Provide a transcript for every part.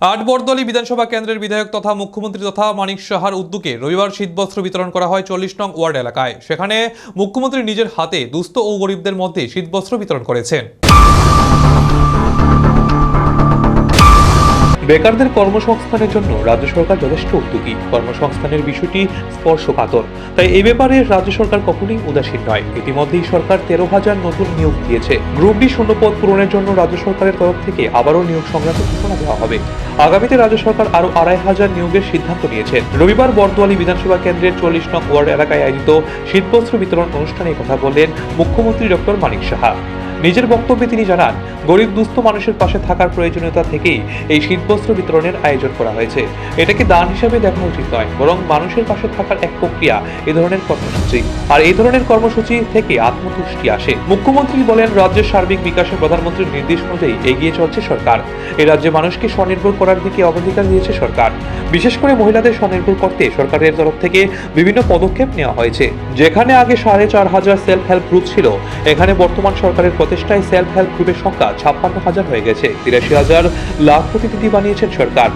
আট বরদলি বিধানসভা কেন্দ্রের বিধায়ক তথা মুখ্যমন্ত্রী তথা মানিক সাহার উদ্যোগে রবিবার শীতবস্ত্র বিতরণ করা হয় চল্লিশ নং ওয়ার্ড এলাকায়। সেখানে মুখ্যমন্ত্রী নিজের হাতে দুস্থ ও গরিবদের মধ্যে শীতবস্ত্র বিতরণ করেছেন। বেকারদের কর্মসংস্থানের জন্য রাজ্য সরকার যথেষ্ট উদ্যোগী। কর্মসংস্থানের বিষয়টি স্পর্শকাতর। তাই এই ব্যাপারে রাজ্য সরকার কখনোই উদাসীন নয়। ইতিমধ্যেই সরকার তেরো হাজার নতুন নিয়োগ দিয়েছে। গ্রুপ ডি শূন্যপদ পূরণের জন্য রাজ্য সরকারের তরফ থেকে আবারও নিয়োগ সংক্রান্ত সূচনা দেওয়া হবে। আগামীতে রাজ্য সরকার আরও আড়াই হাজার নিয়োগের সিদ্ধান্ত নিয়েছেন রবিবার বর্দোয়ালি বিধানসভা কেন্দ্রের চল্লিশ নং ওয়ার্ড এলাকায় আয়োজিত শীতবস্ত্র বিতরণ অনুষ্ঠানে কথা বললেন মুখ্যমন্ত্রী ডক্টর মানিক সাহা। নিজের বক্তব্যে তিনি জানান, গরিব দুস্থ মানুষের পাশে থাকার প্রয়োজনীয়তা থেকেই এই শীতবস্ত্র বিতরণের আয়োজন করা হয়েছে। এটাকে দান হিসাবে দেখা উচিত নয়, বরং মানুষের পাশে থাকার এক প্রক্রিয়া এ ধরনের কর্মসূচি। আর এই ধরনের কর্মসূচি থেকে আত্মতুষ্টি আসে। মুখ্যমন্ত্রী বলেন, রাজ্যের সার্বিক বিকাশে প্রধানমন্ত্রীর নির্দেশ অনুযায়ী এগিয়ে চলছে সরকার। এ রাজ্যে মানুষকে স্বনির্ভর করার দিকে অগ্রাধিকার দিয়েছে সরকার। বিশেষ করে মহিলাদের স্বনির্ভর করতে সরকারের তরফ থেকে বিভিন্ন পদক্ষেপ নেওয়া হয়েছে। যেখানে আগে সাড়ে চার হাজার সেলফ হেল্প গ্রুপ ছিল, এখানে বর্তমান সরকারের প্রচেষ্টায় সেলফ হেল্প গ্রুপের সংখ্যা ছাপ্পান্ন হাজার হয়ে গেছে। তিরাশি হাজার লাখ প্রতিনিধি বানিয়েছেন সরকার।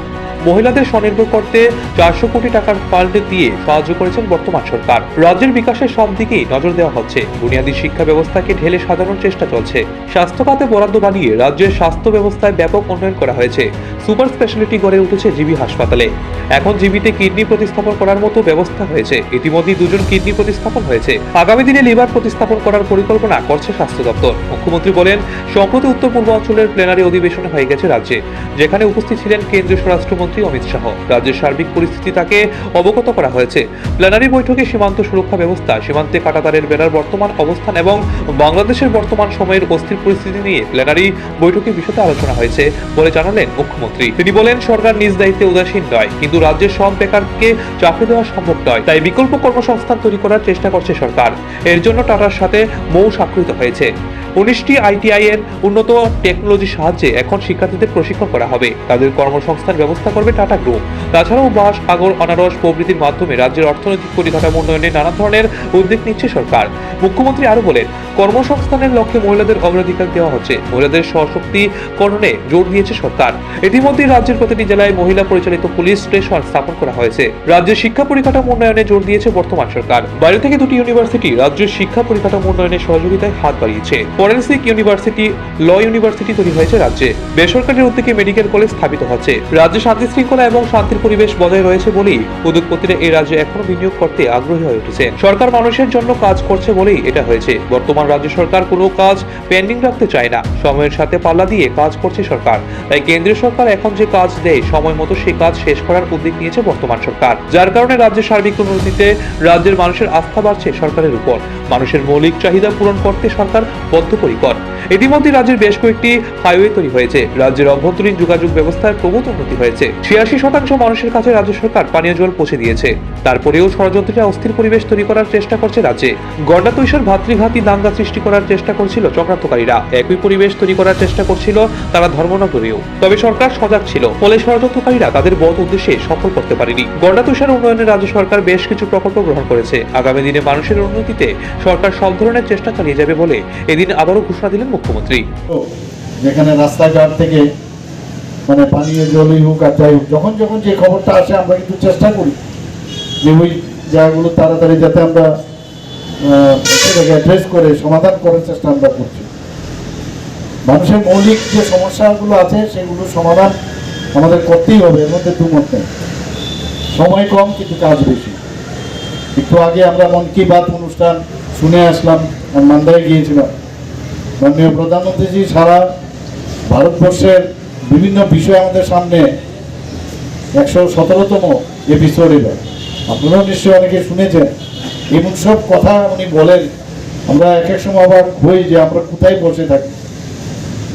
মহিলাদের স্বনির্ভর করতে চারশো কোটি টাকার ফান্ড দিয়ে সাহায্য করেছেন বর্তমান সরকার। রাজ্যের বিকাশের সব দিকেই নজর দেওয়া হচ্ছে। বুনিয়াদী শিক্ষা ব্যবস্থাকে ঢেলে সাজানোর চেষ্টা চলছে। স্বাস্থ্য খাতে বরাদ্দ বানিয়ে রাজ্যের স্বাস্থ্য ব্যবস্থায় ব্যাপক উন্নয়ন করা হয়েছে। সুপার স্পেশালিটি গড়ে উঠেছে জিবি হাসপাতালে। এখন জিবিতে কিডনি প্রতিস্থাপন করার মতো ব্যবস্থা হয়েছে। ইতিমধ্যেই দুজন কিডনি প্রতিস্থাপন হয়েছে। আগামী দিনে লিভার প্রতিস্থাপন করার পরিকল্পনা করছে স্বাস্থ্য দপ্তর। মুখ্যমন্ত্রী বলেন, সম্প্রতি উত্তর পূর্বাঞ্চলের প্লেনারি অধিবেশন হয়ে গেছে রাজ্যে, যেখানে উপস্থিত ছিলেন কেন্দ্রীয় স্বরাষ্ট্রমন্ত্রী অমিত শাহ। রাজ্যের সার্বিক পরিস্থিতি তাকে অবগত করা হয়েছে। প্লেনারি বৈঠকে সীমান্ত সুরক্ষা ব্যবস্থা, সীমান্তে কাটাতারের বেড়ার বর্তমান অবস্থান এবং বাংলাদেশের বর্তমান সময়ের অস্থির পরিস্থিতি নিয়ে প্লেনারি বৈঠকে বিশদে আলোচনা হয়েছে বলে জানালেন মুখ্যমন্ত্রী। তিনি বলেন, সরকার নিজ দায়িত্বে উদাসীন নয়, কিন্তু রাজ্যের সব বেকারকে চাকরি দেওয়া সম্ভব নয়, তাই বিকল্প কর্মসংস্থান তৈরি করার চেষ্টা করছে সরকার। এর জন্য টাটার সাথে মৌ স্বাক্ষরিত হয়েছে। উনিশটি আইটিআই এর উন্নত টেকনোলজির সাহায্যে এখন শিক্ষার্থীদের প্রশিক্ষণ করা হবে। তাদের কর্মসংস্থান ব্যবস্থা করবে টাটা গ্রুপ। তাছাড়াও বাঁশ, আগর অনারস প্রভৃতির মাধ্যমে রাজ্যের অর্থনৈতিক পরিকাঠামো উন্নয়নে নানা ধরনের উদ্যোগ নিচ্ছে সরকার। মুখ্যমন্ত্রী আরও বলেন, কর্মসংস্থানের লক্ষ্যে মহিলাদের অগ্রাধিকার দেওয়া হচ্ছে। মহিলাদের সশক্তিকরণে জোর দিয়েছে সরকার। ইতিমধ্যে রাজ্যের প্রতিটি জেলায় মহিলা পরিচালিত পুলিশ স্টেশন স্থাপন করা হয়েছে। রাজ্যের শিক্ষা পরিকাঠামো উন্নয়নে জোর দিয়েছে বর্তমান সরকার। বাইরে থেকে দুটি ইউনিভার্সিটি রাজ্যের শিক্ষা পরিকাঠামো উন্নয়নে সহযোগিতায় হাত বাড়িয়েছে। ফরেন্সিক ইউনিভার্সিটি, ল ইউনিভার্সিটি তৈরি হয়েছে রাজ্যে। বেসরকারি উদ্যোগে মেডিকেল কলেজ স্থাপিত হচ্ছে। রাজ্যে শান্তি শৃঙ্খলা এবং শান্তির পরিবেশ বজায় রয়েছে বলেই উদ্যোগপতিরা এই রাজ্যে এখনও বিনিয়োগ করতে আগ্রহী হয়ে উঠেছে সরকার মানুষের জন্য কাজ করছে বলেই এটা হয়েছে। বর্তমান রাজ্য সরকার কোনো কাজ পেন্ডিং রাখতে চায় না। সময়ের সাথে পাল্লা দিয়ে কাজ করছে সরকার। তাই কেন্দ্রীয় সরকার এখন যে কাজ দেয়, সময় মতো সেই কাজ শেষ করার উদ্যোগ নিয়েছে বর্তমান সরকার। যার কারণে রাজ্যের সার্বিক উন্নতিতে রাজ্যের মানুষের আস্থা বাড়ছে সরকারের উপর। মানুষের মৌলিক চাহিদা পূরণ করতে সরকার বদ্ধপরিকর। ইতিমধ্যে রাজ্যের বেশ কয়েকটি হাইওয়ে তৈরি হয়েছে। রাজ্যের অভ্যন্তরীণ যোগাযোগ ব্যবস্থার প্রভূত উন্নতি হয়েছে। ছিয়াশি শতাংশ মানুষের কাছে রাজ্য সরকার পানীয় জল পৌঁছে দিয়েছে। তারপরেও ষড়যন্ত্রীরা অস্থির পরিবেশ তৈরি করার চেষ্টা করছে রাজ্যে। গন্ডা তৈশার ভাতৃঘাতী দাঙ্গা সৃষ্টি করার চেষ্টা করছিল চক্রান্তকারীরা। একই পরিবেশ তৈরি করার চেষ্টা করছিল তারা ধর্মনগরেও। তবে সরকার সজাগ ছিল, ফলে ষড়যন্ত্রকারীরা তাদের বদ উদ্দেশ্যে সফল করতে পারেনি। গন্ডা তুষার উন্নয়নে রাজ্য সরকার বেশ কিছু প্রকল্প গ্রহণ করেছে। আগামী দিনে মানুষের উন্নতিতে সরকার সব ধরনের চেষ্টা চালিয়ে যাবে বলে এদিন আবারও ঘোষণা দিলেন মুখ্যমন্ত্রী। যেখানে রাস্তাঘাট থেকে মানে পানীয় জলই হোক আর যাই হোক, যখন যখন যে খবরটা আসে, আমরা কিন্তু চেষ্টা করি যে ওই জায়গাগুলো তাড়াতাড়ি যাতে আমরা সেটাকে অ্যাড্রেস করে, সমাধান করার চেষ্টা আমরা করছি। মানুষের মৌলিক যে সমস্যাগুলো আছে সেগুলো সমাধান আমাদের করতেই হবে, এর মধ্যে দুমত নেই। সময় কম, কিন্তু কাজ বেশি। একটু আগে আমরা মন কি বাত অনুষ্ঠান শুনে আসলাম মান্দায় গিয়েছিলাম। মাননীয় প্রধানমন্ত্রীজি সারা ভারতবর্ষের বিভিন্ন বিষয় আমাদের সামনে একশো সতেরোতম এপিসোড এবার আপনারাও নিশ্চয়ই অনেকে শুনেছেন। এমন সব কথা উনি বলেন। আমরা এক এক সময় আবার হই যে আমরা কোথায় বসে থাকি।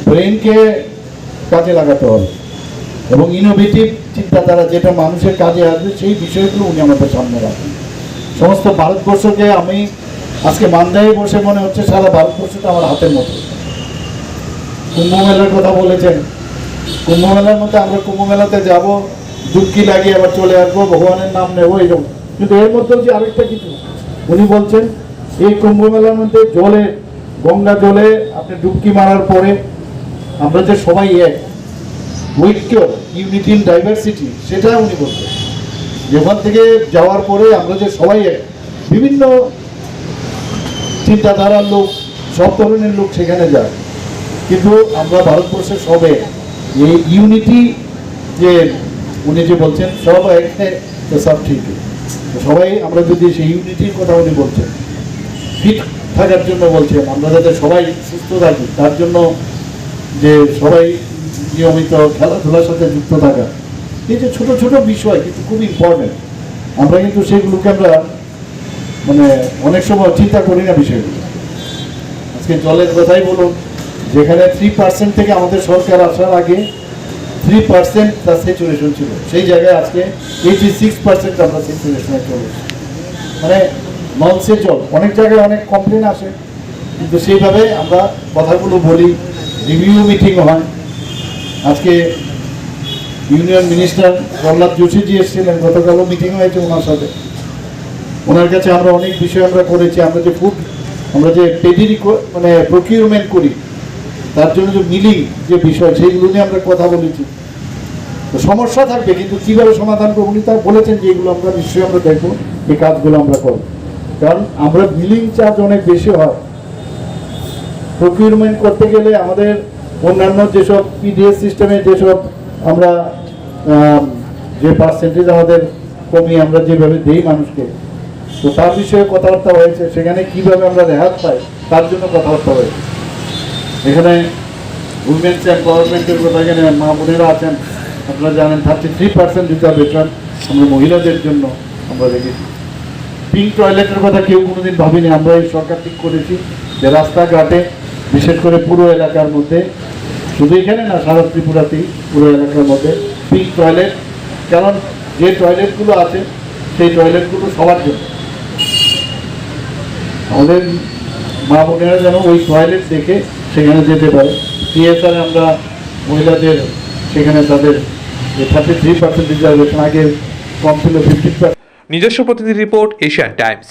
ব্রেনকে কাজে লাগাতে হবে। এবং ইনোভেটিভ চিন্তাধারা যেটা মানুষের কাজে আসবে, সেই বিষয়গুলো উনি আমাদের সামনে রাখেন। সমস্ত ভারতবর্ষকে আমি আজকে মান্দায় বসে মনে হচ্ছে সারা ভারতবর্ষটা আমার হাতের মতো। কুম্ভ মেলার কথা বলেছেন। কুম্ভ মেলার মধ্যে আমরা কুম্ভ মেলাতে যাব ডুবকি লাগিয়ে আবার চলে আসব ভগবানের নাম নেব এইরকম। কিন্তু এর মধ্যেও যে আরেকটা কিছু উনি বলছেন এই কুম্ভ মেলার মধ্যে জলে গঙ্গা জলে আপনি ডুবকি মারার পরে আমরা যে সবাই এক ঐক্য ইউনিটি ইন ডাইভার্সিটি সেটা উনি বলতেন যেখান থেকে যাওয়ার পরে আমরা যে সবাই এক, বিভিন্ন চিন্তাধারার লোক সব ধরনের লোক সেখানে যায়। কিন্তু আমরা ভারতবর্ষের সবে এই ইউনিটি যে উনি যে বলছেন, সব তো সব ঠিক। সবাই আমরা যদি সেই ইউনিটির কথা উনি বলছেন ফিট থাকার জন্য বলছেন আমরা যাতে সবাই সুস্থ থাকি, তার জন্য যে সবাই নিয়মিত খেলাধুলার সাথে যুক্ত থাকা, এই যে ছোট ছোট বিষয় কিন্তু খুব ইম্পর্টেন্ট আমরা কিন্তু সেগুলোকে আমরা মানে অনেক সময় চিন্তা করি না বিষয়গুলো। আজকে জলের কথাই বলুন যেখানে থ্রি পার্সেন্ট থেকে আমাদের সরকার আসার আগে থ্রি পার্সেন্ট তার স্যাচুরেশন ছিল। সেই জায়গায় আজকে এইটি সিক্স পার্সেন্ট আমরা স্যাচুরেশনে চলে। মানে নলসে জল। অনেক জায়গায় অনেক কমপ্লেন আসে। কিন্তু সেইভাবে আমরা কথাগুলো বলি রিভিউ মিটিং হয়। আজকে ইউনিয়ন মিনিস্টার প্রহ্লাদ যোশীজি এসেছিলেন, গতকালও মিটিং হয়েছে ওনার সাথে। ওনার কাছে আমরা অনেক বিষয় আমরা করেছি। আমরা যে ফুড আমরা যে পেডিরি মানে প্রকিউরমেন্ট করি তার জন্য যে মিলিং যে বিষয় সেইগুলো নিয়ে আমরা কথা বলেছি। সমস্যা থাকবে কিন্তু কীভাবে সমাধান করব উনি তা বলেছেন যে এগুলো আমরা নিশ্চয়ই আমরা দেখব এই কাজগুলো আমরা করব। কারণ আমরা বিলিং চার্জ অনেক বেশি হয়। প্রকিউরমেন্ট করতে গেলে আমাদের অন্যান্য যেসব পিডিএস সিস্টেমে যেসব আমরা আম, যে পার্সেন্টেজ আমাদের কমিয়ে আমরা যেভাবে দেই মানুষকে তো তার বিষয়ে কথাবার্তা হয়েছে। সেখানে কীভাবে আমরা রেহাত পাই তার জন্য কথাবার্তা হয়েছে। এখানে উইমেন্স এম্পাওয়ারমেন্টের কথা এখানে মা বোনেরা আছেন। আপনারা জানেন থার্টি থ্রি পার্সেন্ট রিজার্ভেশন আমরা মহিলাদের জন্য আমরা রেখেছি। পিঙ্ক টয়লেটের কথা কেউ কোনোদিন ভাবিনি। আমরা এই সরকার ঠিক করেছি যে রাস্তাঘাটে, বিশেষ করে পুরো এলাকার মধ্যে, শুধু এখানে না, সারা ত্রিপুরাতেই পুরো এলাকার মধ্যে পিঙ্ক টয়লেট কারণ যে টয়লেটগুলো আছে, সেই টয়লেটগুলো সবার জন্য। আমাদের মা বোনেরা যেন ওই টয়লেট দেখে সেখানে যেতে পারে। থিয়েটারে আমরা মহিলাদের সেখানে তাদের থার্টি থ্রি পার্সেন্ট রিজার্ভেশন আগে কম ছিল ফিফটি নিজস্ব প্রতিনিধি রিপোর্ট এশিয়ান টাইমস